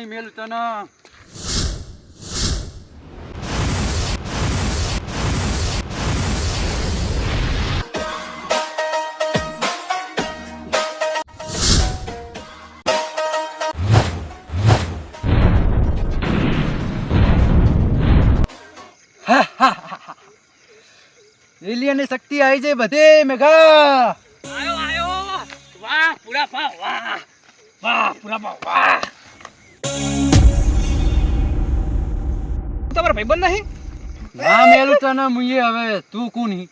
નહીં મેલું તને. એલિયન શક્તિ આવી છે બધે મેઘા. આયો આયો. વાહ પૂરા પા વાહ. વાહ પૂરા પા વાહ. તમારા ભાઈબંધ નહીં? ના મેલું તને મુઈએ હવે તું કોની?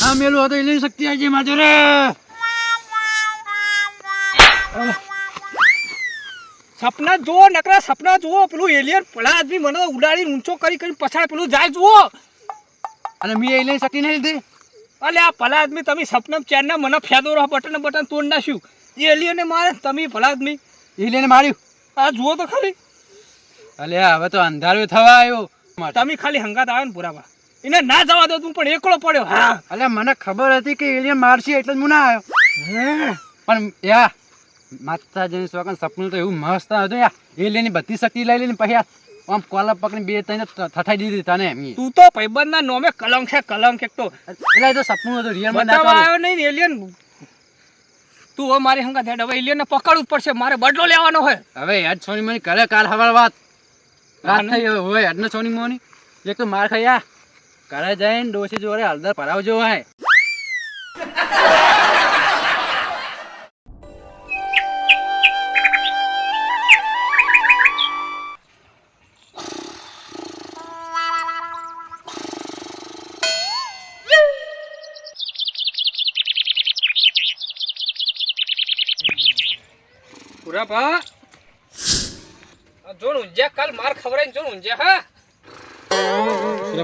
ના મેલું હતો એલિયન શક્તિ આજે માજો રે સપના જુઓ નકરા સપના જુઓ પેલું એલિયન પેલા આદમી મને ઉડાડી ઊંચો કરી કરી પછાડ પેલું જાય જુઓ. અને મેં એલિયન શક્તિ નહીં લીધી? અલે આ ભલા આદમી તમે સપના ચેરના મને ફેદો રહો બટન ને બટન તોડ નાખ્યું. એ એલિયને મારે તમે ભલા આદમી. એલિયને માર્યું? આ જુઓ તો ખાલી. અલે હવે તો અંધારું થવા આવ્યો. તમે ખાલી હંગાત આવે ને પુરાવા. એને ના જવા દો તું પણ એકલો પડ્યો. હા. અલે મને ખબર હતી કે એલિયન મારશે એટલે જ હું ના આવ્યો. પણ યા માતાજીની સોકન સપનું તો એવું મસ્ત હતું યા એલિયનની બધી શક્તિ લઈ લઈને પછી આમ કોલર પકડી બે ત્રણ થઠાઈ દીધી તને. તું તો ભાઈબંધના નોમે કલંક છે કલંક એક તો. એટલે તો સપનું હતું રિયલમાં ના આવ્યો નહીં એલિયન તું હવે મારી હંગા હેડ હવે એલિયન ને પકડવું પડશે મારે બદલો લેવાનો હોય. હવે યાદ સોની મોની કરે કાલ હવાર વાત. રાત? થઈ હવે હોય યાદ ને સોની મોની. એક તો માર આ. ઘરે જઈને ડોસી જોડે હળદર ભરાવજો હોય. પૂરા ભા જોણ ઊંઝ્યા કાલ માર ખવડાવીને જોણ ઊંઝ્યા હા?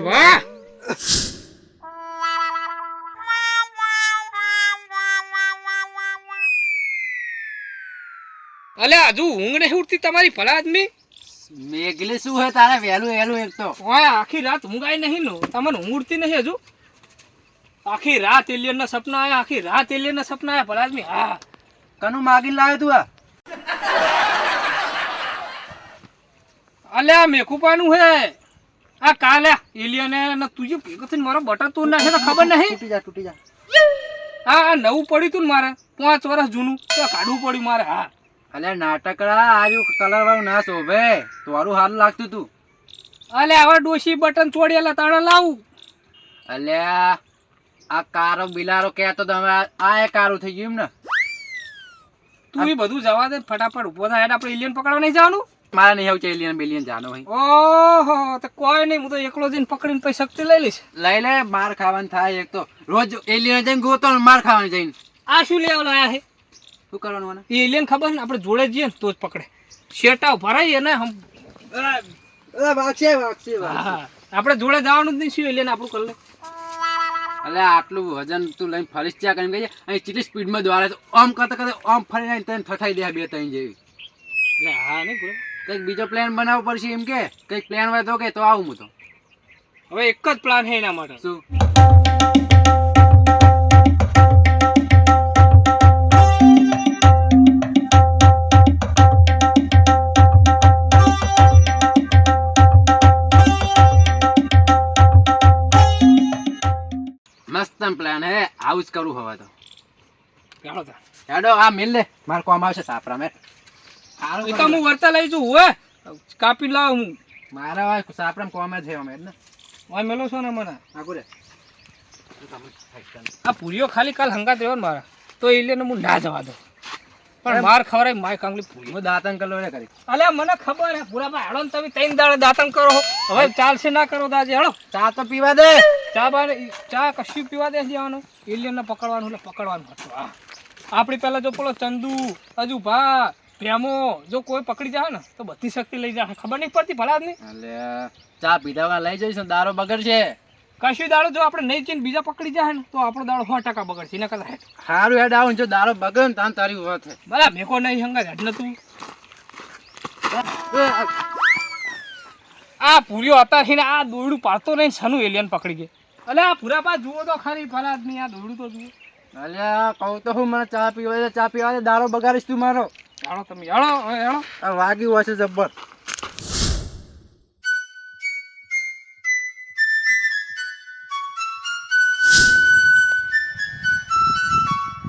ભા અલે હજુ ઊંઘ નહીં ઉડતી તમારી ભલા આદમી મેઘલે શું હોય તારે? વહેલું વહેલું એક તો. હોય આખી રાત ઊંઘાય નહીં નો તમને ઊંઘ ઉડતી નહીં હજુ? આખી રાત એલિયન ના સપના આયા આખી રાત એલિયન ના સપના આયા ભલા આદમી હા. કનું માગી લાવ્યો તું આ? અલ્યા મેકુપાનું હે. આ કાલે એલિયન ને તુજે ભેગો થઈને મારો બટર તું નાખે તો ખબર નહીં? તૂટી જા તૂટી જા. હા આ નવું પડ્યું તું ને મારે. પાંચ વર્ષ જૂનું. તો કાઢવું પડ્યું મારે હા. અલ્યા નાટકડા આજુ કલર વાળું ના શોભે. તારું સારું લાગતું તું. અલે હવે ડોશી બટન ચોડેલા તાણે લાવું. અલ્યા આ કારો બિલારો કહેતો તો હવે આ- એ કારું થઈ ગયું એમ ને. તું એ બધું જવા દે ફટાફટ ઊભો થાય. આપણે એલિયન પકડવા નહીં જવાનું? મારે નહીં આવું છે એલિયન બેલિયન જાનો ભાઈ ઓહો તો કોઈ નહીં હું તો એકલો જઈને પકડીને પછી શક્તિ લઈ લઈશ. લઈ લે માર ખાવાનું થાય એક તો. રોજ એલિયન જઈને ગોતો માર ખાવાનું જઈને. આ શું લેવા લાયા છે? શું કરવાનું એ એલિયન ખબર ને આપણે જોડે જઈએ ને તો જ પકડે. શેટા ભરાય ને હમ. આપણે જોડે જવાનું જ નહીં શું એલિયન આપણું કરી લે? અલે આટલું વજન તું લઈને ફરીશ ચા કરીને ગઈ અહીં ચીટી સ્પીડમાં દ્વારા તો આમ કરતા કરતા આમ ફરીને તને ઠઠાઈ દે બે ત્રણ જેવી. એટલે હા નહીં કંઈક બીજો પ્લાન બનાવવો પડશે એમ કે કંઈક પ્લાન હોય તો કે તો આવું હું તો. હવે એક જ પ્લાન છે એના માટે. શું? મસ્ત પ્લાન હે આવું જ કરું હવે તો. હેડો આ મિલ લે. મારે કોમ આવશે સાપરા મેં. એ તો હું વર્તા લઈ જઉં હવે કાપી લાવ હું. મારા સાપરા કોમે છે અમે એટલે. ઓય મેલો છો ને મને આગુ રે. આ પૂરીઓ ખાલી કાલ હંગાત રહ્યો ને મારા. તો એલિયન હું ના જવા દઉં. પણ માર ખવરાય માય કાંગલી પૂરી દાતન દાંતન કલો રે કરી. અલ્યા મને ખબર હે પૂરા ભાઈ હેડો ને તમે ત્રણ દાડે દાતન કરો હવે ચાલશે ના કરો દાજે હેડો ચા તો પીવા દે. ચા બાર ચા કશું પીવા દે જવાનું. એલિયનને પકડવાનું એટલે પકડવાનું હતું. આ આપણી પહેલા જો પેલો ચંદુ હજુ ભા પ્રેમો જો કોઈ પકડી જાય ને તો બધી શક્તિ લઈ જાય ખબર નહીં પડતી ભલા નહીં ચા પીધા લઈ જઈશ ને દારો બગડશે. કશું દાડો જો આપણે નહીં જઈને બીજા પકડી જાય ને તો આપણો દાડો સો ટકા બગડશે એના કરતા હેઠ. સારું હેડ આવું જો દારો બગડે ને તાન તારી વાત બરાબર મેકો નહીં હંગા હેડ તું. આ પૂર્યો અત્યારથી ને આ દોરડું પાડતો નહીં સનું એલિયન પકડી ગયે અલે આ પૂરા પા જુઓ તો ખરી ભલા આદમી આ દોરડું તો જુઓ. અલ્યા કહું તો હું મને ચા પીવા ચા પીવા દારો બગાડીશ તું મારો. જાણો તમે આ વાગ્યું હશે જબ્બર.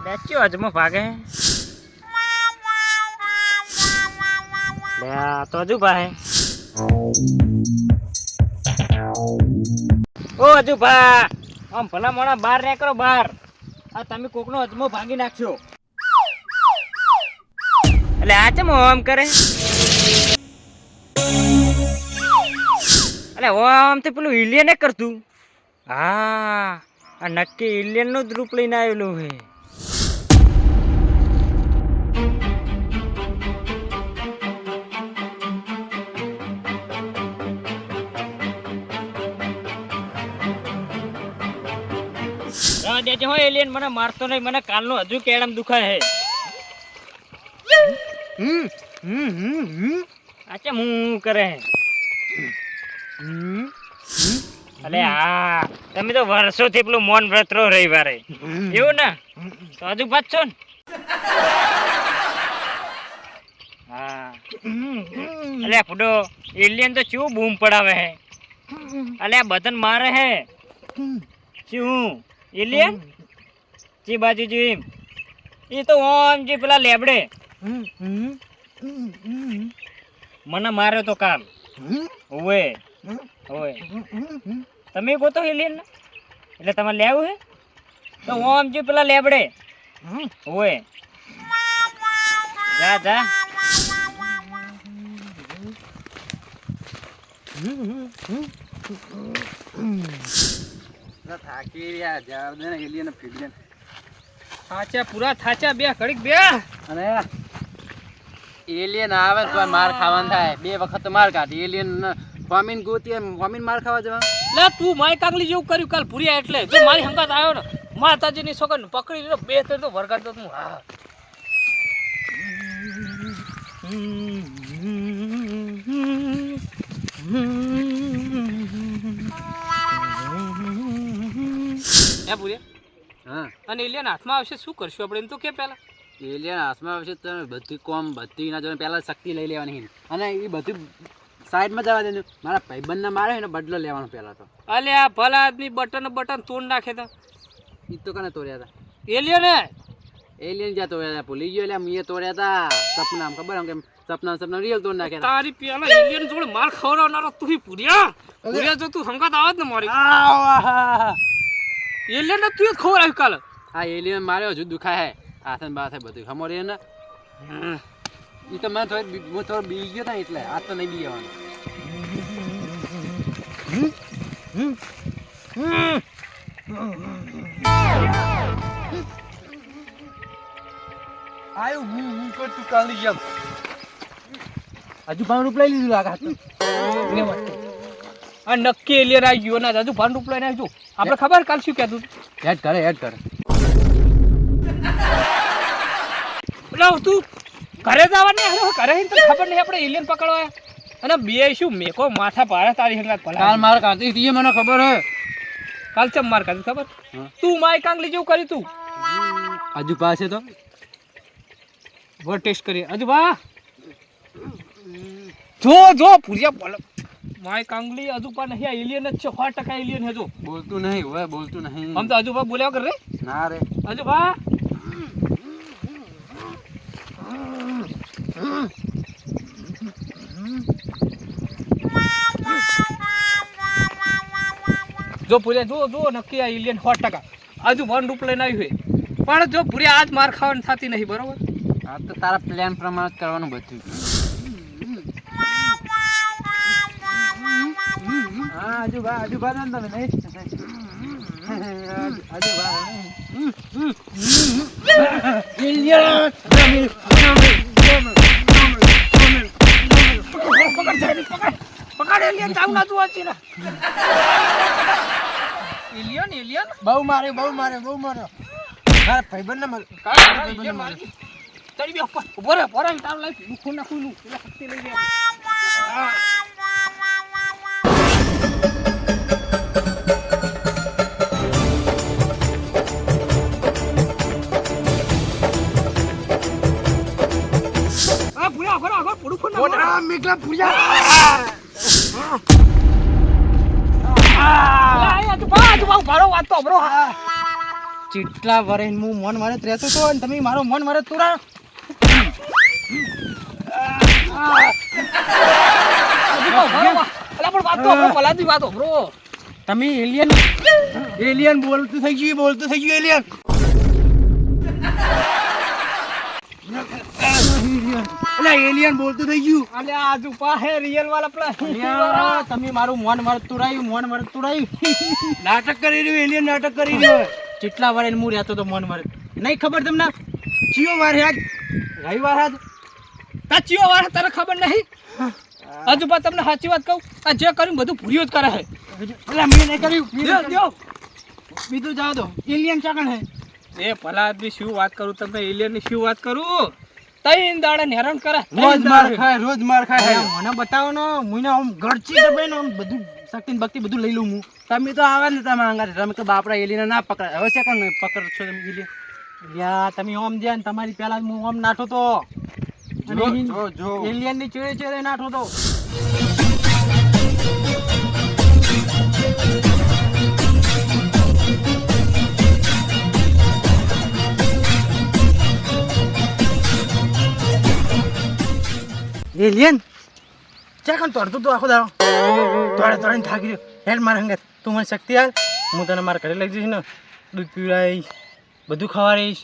બેચ્યો અજમો ભાગે. તો હજુ ભાઈ ઓ હજુ ભા. આમ ભલા મોણા બહાર કરો બહાર. આ તમે કોકનો અજમો ભાંગી નાખશો. એટલે આ ચમ આમ કરે એટલે આમ તે પેલું ઇલિયન કરતું હા આ નક્કી ઇલિયનનું જ રૂપ લઈને આવેલું હે દેજે હો એલિયન મને મારતો નહીં મને કાલનું હજુ કેળમ દુખાય હે હમ હમ હમ હમ. આચે હું કરે? અરે હમ. અલે હા તમે તો વર્ષોથી પેલું મૌન વ્રત રહો રવિવારે. એવું ને? તો હજુ પાછો ને? હા. અલે ફૂડો એલિયન તો શું બૂમ પડાવે હે. અલે આ બતન મારે હે. શું એલિયન જી બાજુ જીમ એ તો ઓમ જી પેલા લેબડે. મને માર્યો તો કામ. ઓવે. ઓવે. તમે ગોતો ને એટલે તમારે લેવું હે? તો ઓમ જી પેલા લેબડે. ઓવે. જા જા. થાકી રહ્યા જાવ દે ને એલિયન દે થાચા પૂરા થાચા બે ઘડીક બે. અને એલિયન આવે તો માર ખાવાનું થાય. બે વખત માર કાઢી. એલિયન ફોમીન ગોતી ફોમીન માર ખાવા જવા લે તું માય કાંગલી જેવું કર્યું કાલ ભૂર્યા એટલે. જો મારી હંકાત આવ્યો ને માતાજીની સોગન પકડી લીધો બે ત્રણ તો વરગાડતો તું હા એ ભૂર્યા? હા. અને એલિયન હાથમાં આવશે શું કરશું આપણે? એમ તો કે પહેલા. એલિયન હાથમાં આવશે તો બધી કોમ બધી ના જોડે પહેલાં શક્તિ લઈ લેવાની અને એ બધું સાઈડમાં જવા દેજો. મારા ભાઈબંધને મારે એનો બદલો લેવાનો પહેલાં તો. અલે આ ભલા આદમી બટન બટન તોડ નાખે તો. એ તો કને તોડ્યા હતા? એલિયન હે? એલિયન જ્યાં તોડ્યા હતા ભૂલી ગયો એટલે મેં તોડ્યા હતા. સપના ખબર આમ કેમ સપના સપના રિયલ તોડ નાખ્યા તારી પેલા એલિયન જોડે માર ખવડાવનારો તું પૂર્યા પૂર્યા જો તું સંગત આવત ને મારી. એલિયન તું જ ખવડાવ્યું કાલે. આ એલિયન માર્યો હજુ દુખાય હે. હાથ બાથે બધું. ખમોરી ને એ તો મને થોડી હું થોડો બી ગયો ને એટલે આ તો નહીં બી આવવાનો. આયું હું હું કરતું કાલી જેમ. હજુ ભાવ રૂપ લઈ લીધું લાગે આ નક્કી એલિયન આવી ગયો. ના હજુ ભાન રૂપલાઈ આપણે ખબર કાલ શું કહેતું હતું? હેડ કરે હેડ કરે. એટલે તું. ઘરે જવાની? હાલો ઘરે તો ખબર નહીં આપણે એલિયન પકડવા. અને બે શું મેકો માથા પાડે તારી હંગાત કાલ માર કાઢી હતી મને ખબર હે. કાલ ચમ માર કાઢી ખબર? તું માય કાંગલી જેવું કરી તું. આજુ પાસે તો? વો ટેસ્ટ કરી આજુ બા. જો જો પૂરિયા બોલ. માય કાંગલી આજુ પા નહીં એલિયન જ છે. સો ટકા એલિયન હે જો. બોલતું નહીં હોય બોલતું નહીં. આમ તો આજુ બા બોલ્યા કર રે? ના રે. આજુ બા. જો પૂર્યા જો જો નક્કી આ ઇલિયન સો ટકા હજુ વન રૂપ લઈને આવ્યું છે પણ જો પૂર્યા આજ માર ખાવાની થતી નહીં બરોબર આ તો તારા પ્લાન પ્રમાણે કરવાનું બધું હા હજુ બા હજુ બા તમે નહીં હજુ બા પકડેલી ચાવના તું વાંચી ને ઇલિયન ઇલિયન બહુ મારે બહુ મારે બહુ મારે. મારા ભાઈબંધ ને મારે ભાઈબંધ મારે. ચડી બે ઉપર. ઊભો રે પોરા તાર લાઈ મુખું ના ખુલું એટલે શક્તિ લઈ ગયા ભૂલા ભૂલા ભૂલા પૂરું ફોન મેઘલા ભૂલા ચીટલા વરે હું મન મારે રહેતો તો અને તમે મારો મન મારે તુરા. તમે એલિયન એલિયન બોલતું થઈ ગયું બોલતું થઈ ગયું, એલિયન એટલે એલિયન બોલતું થઈ ગયું. અલા, આજુબા, હે, રિયલ વાળા પેલા. તમે મારું મોન મારે તુરાયું મોન મારે તુરાયું નાટક કરી રહ્યું એલિયન નાટક કરી રહ્યો ચીટલા વરે હું રહેતો તો મોન મારે નહીં ખબર તમને? ચિયો વાર આજ? રવિવાર આજ? તા ચિયો વાર તને ખબર નહીં? આજુબા તમને સાચી વાત કહું આ જે કર્યું બધું ભૂર્યું જ કરે છે એટલે મેં નહીં કર્યું. બીજું જાવ દો. એલિયન ચાકણ હે? એ ભલા આદમી શું વાત કરું તમને? એલિયનની શું વાત કરું? તઈ દાડે હેરાન કરે રોજ માર ખાય રોજ માર ખાય. મને બતાવો ને મુઈને આમ ગળચી દબાઈ ને આમ બધું શક્તિ ને ભક્તિ બધું લઈ લઉં હું. તમે તો આવે ને તમે અંગારે તમે તો બાપડા એલીને ના પકડાય. હવે છે ને પકડ છો તમે એલી? યા તમે ઓમ જ્યાં ને તમારી પહેલા જ હું ઓમ નાઠો તો. જો જો જો. એલિયનની ચેડે ચેડે નાઠો તો. એલિયન ચા કણ તોડતું તું આખો દાડો. તોડે તોડીને થાકી રહ્યો હેડ મારા હંગત. તું મને શક્તિ હાલ હું તને મારા ઘરે લઈ જઈશ ને. દૂધ પીવડાવીશ, બધું ખવાડીશ.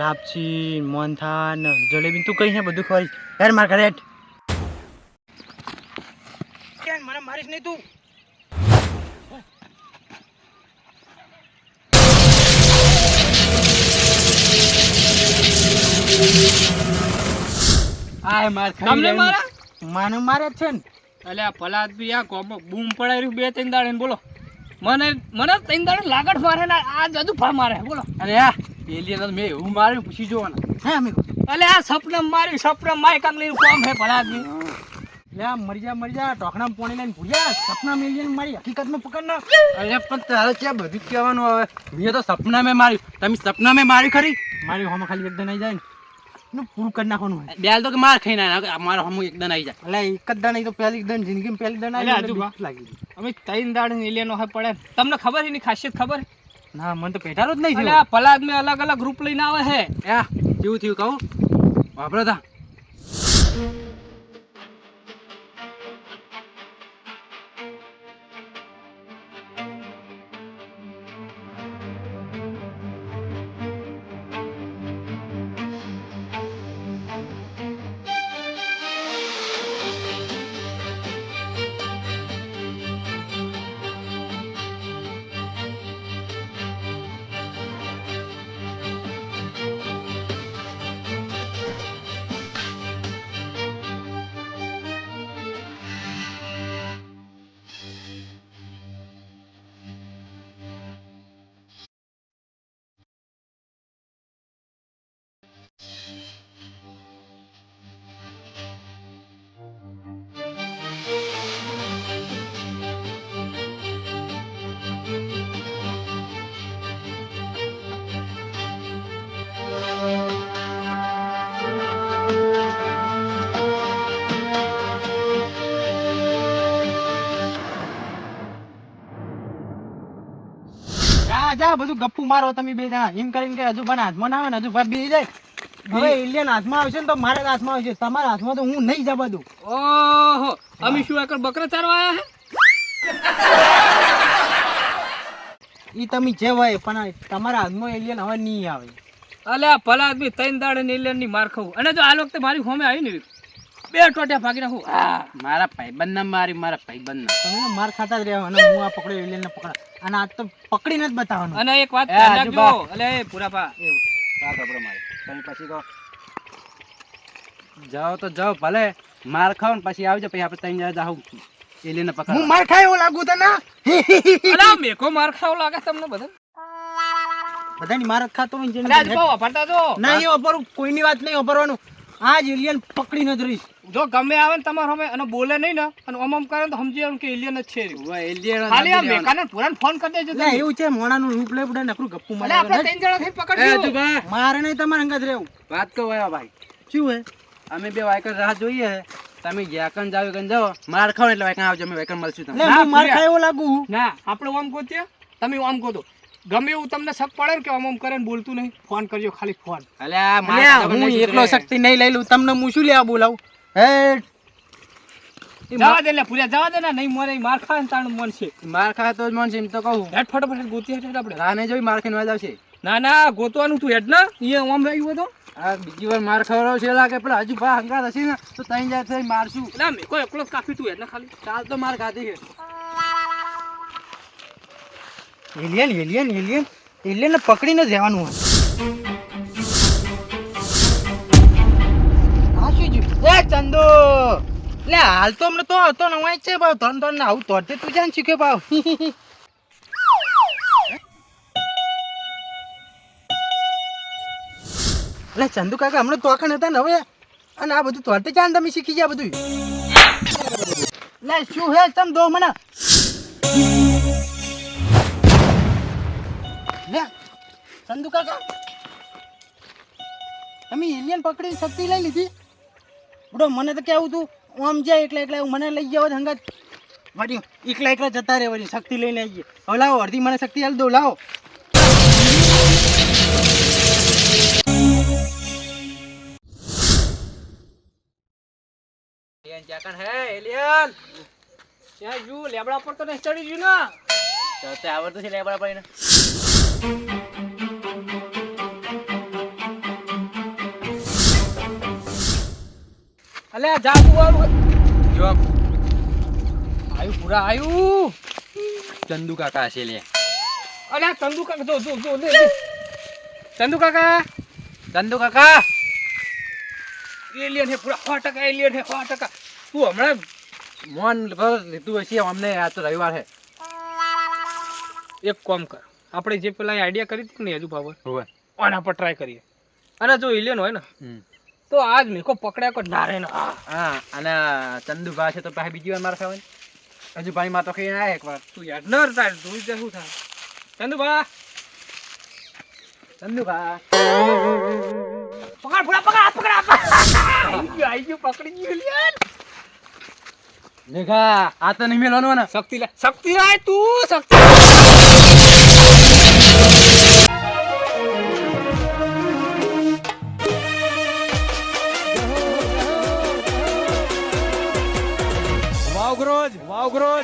લાપસી મોહનથાન જલેબી તું છે બધું ખવાડીશ. હેડ મારા ઘરે હેડ. મારીશ નહીં તું. આય માર તમને મારા? માને મારે છે ને. અલ્યા ભલા બી આ કોમ બૂમ પડાઈ રહ્યું બે ત્રણ દાડે બોલો. મને મને ત્રણ દાડે લાગટ મારે ને આ જદુ ફા મારે બોલો. અરે આ એલિયન મેં એવું માર્યું પૂછી જોવાના. હે અમે અલે આ સપનમ મારી સપનમ માય લઈને કોમ હે ભલા બી લે આ મરજા મરી ટોકણા પોણી લઈને ભૂલ્યા. સપના મેલિયન મારી હકીકતમાં પકડ ના. અરે પણ તારે ક્યાં બધું કહેવાનું હવે મેં તો સપના મેં માર્યું. તમે સપના મેં મારી ખરી? મારી હોમાં ખાલી એકદમ આવી જાય ને. એનું પૂરું કરી નાખવાનું હોય. બેલ તો કે માર ખાઈ ના મારો હમું એકદમ આવી જાય. એટલે એક જ ઈ તો પહેલી દન જિંદગીમાં પહેલી દન આવી એટલે બીક લાગી અમે ત્રણ દાડે એલિયનો હે પડે. તમને ખબર છે એની ખાસિયત ખબર? ના મને તો પેટારો જ નહીં થયો. આ મેં અલગ અલગ ગ્રુપ લઈને આવે છે. યા કેવું થયું કહું? વાપરો તા. જા બધું ગપ્પુ મારો તમે બે જણા એમ કરીને કે હજુ પણ હાથમાં ના આવે ને હજુ ભાઈ બે જાય. હવે એલિયન હાથમાં આવશે ને તો મારે હાથમાં આવશે. તમારા હાથમાં તો હું નહીં જા બધું. ઓહો અમે શું આકર બકરા ચારવા આવ્યા હે? ઈ તમે જે હોય પણ તમારા હાથમાં એલિયન હવે નહીં આવે. અલે આ ભલા આદમી ત્રણ દાડે ને એલિયનની માર ખાવું અને જો આ વખતે મારી હોમે આવી ને બે ટોટિયા ભાગી નાખું. હા મારા ભાઈબંધ ના મારી મારા ભાઈબંધ ના તમે માર ખાતા જ રહેવા અને હું આ પકડ્યો ને પકડા અને આ તો પકડીને જ બતાવવાનું. અને એક વાત એ ધ્યાન. રાખજો. અલે એ પૂરાપા. વાત સાંભળો મારી. તમે પછી કહો. જાઓ તો જાઓ ભલે. માર ખાવ ને પછી આવજો પછી આપણે ત્રણ જણા જાઉં એલીને હું પકડ માર ખાય એવું લાગુ તને? અલા મેકો માર ખાવ લાગે તમને બધા બધાની માર ખાતો હોય આજ બહુ જો ના એ વાપરવું કોઈની વાત નહીં વાપરવાનું. આજ એલિયન પકડીને જ રહીશ જો ગમે આવે ને તમારે અમે અને બોલે નહીં ને અને ઓમ ઓમ કરે તો સમજી જવાનું કે એલિયન જ છે એલિયન ખાલી આ મેકાને પુરાણ ફોન કરી દેજો એટલે એવું છે મોણાનું રૂપ લઈ પડે નકરું ગપ્પુ મારે આપણે ત્રણ જણા થઈ પકડજો મારે નહીં તમારે અંગત રહેવું. વાત કહો ભાઈ. શું હે? અમે બે વાયકર રાહ જોઈએ તમે જ્યાં જાવ કન જાઓ. માર ખાવ એટલે વાયકન આવજો અમે વાયકન મળશું તમને. લે, માર ના, ખાય એવો લાગુ ના આપણે ઓમ ગોતીએ તમે ઓમ ગોતો. ગમે એવું તમને શક પડે ને કે ઓમ ઓમ કરે ને બોલતું નહીં. ફોન કરજો ખાલી ફોન. અલ્યા હું એકલો શક્તિ નહીં લઈ લઉં. તમને હું શું લેવા બોલાવું? હે? જવા દે લે પૂર્યા જવા દે ને નહીં મોરે માર ખાય ને તાણું મન છે. માર તો જ મન છે એમ તો કહું. હેડ ફટાફટ ગોતી હેડ હેડ આપણે. રાહ જોઈ માર ખાઈને વાજ આવશે. ના ના ગોતવાનું તું હેડ ના. ઓમ હતો આ બીજી વાર માર ખવડાવ છે લાગે પેલા હજુ ભા હંગાત હશે ને તો તઈ જાય થઈ મારશું. એટલે મેં કોઈ એકલો કાપી તું હેડ ના ખાલી. ચાલ તો માર ખાધી છે. Alien alien alien. એલિયન પકડીને જવાનું હોય? એ ચંદુ! લે, હાલ તો હમણાં તો હતો ને વાંચ છે ભાવ. ધન ધન આવું તો તું જાણ શીખ્યો ભાવ. એટલે ચંદુ કાકા, હમણાં તોખણ હતા ને, હવે? અને આ બધું તોડતે જાણ તમે શીખી ગયા બધું લે, શું હે? તમ દો મને. લે કાકા. તમે એલિયન પકડી શક્તિ લઈ લીધી. બડો મને તો કેવું તું આમ જાય એકલા એકલા મને લઈ જાવ હંગાત. વળી એકલા એકલા જતા રહે વળી શક્તિ લઈને આવીએ. હવે લાવો અડધી મને શક્તિ હાલ દો લાવો. એલિયન ચાકણ હે એલિયન? ત્યાં જુ લેબડા પર તો નહીં ચડી ગયું ને. તો આવડતું છે લેબડા પડીને અલ્યા જાદુ વાળું જો આયુ પૂરા આયુ. ચંદુ કાકા છે લે. અલે ચંદુ કાકા જો જો જો લે. ચંદુ કાકા. ચંદુ કાકા. એલિયન હે પૂરા સો ટકા એલિયન હે સો ટકા. તું હમણાં મોન લીધું હશે અમને આ તો રવિવાર હે. એક કામ કર. આપણે જે પેલા આઈડિયા કરી હતી ને હજુ પાવર આના પર ટ્રાય કરીએ. અને જો ઇલિયન હોય ને તો આજ મેકો પકડ્યા કો નારે ના. હા અને ચંદુ ભા છે તો પાછી બીજી વાર માર ખાવાની. હજુ ભાઈ માં તો ખાઈને આયા એકવાર. તું યાર નર તાર તું જે શું થાય. ચંદુ બા ચંદુ ભા. પકડ પૂરા પકડ પકડ. આઈ ગયો આઈ ગયું પકડી ગયો ઇલિયન દેખા આ તો નહીં મેળવાનું ને. શક્તિ લે શક્તિ આય તું શક્તિ Grande. Val Grande.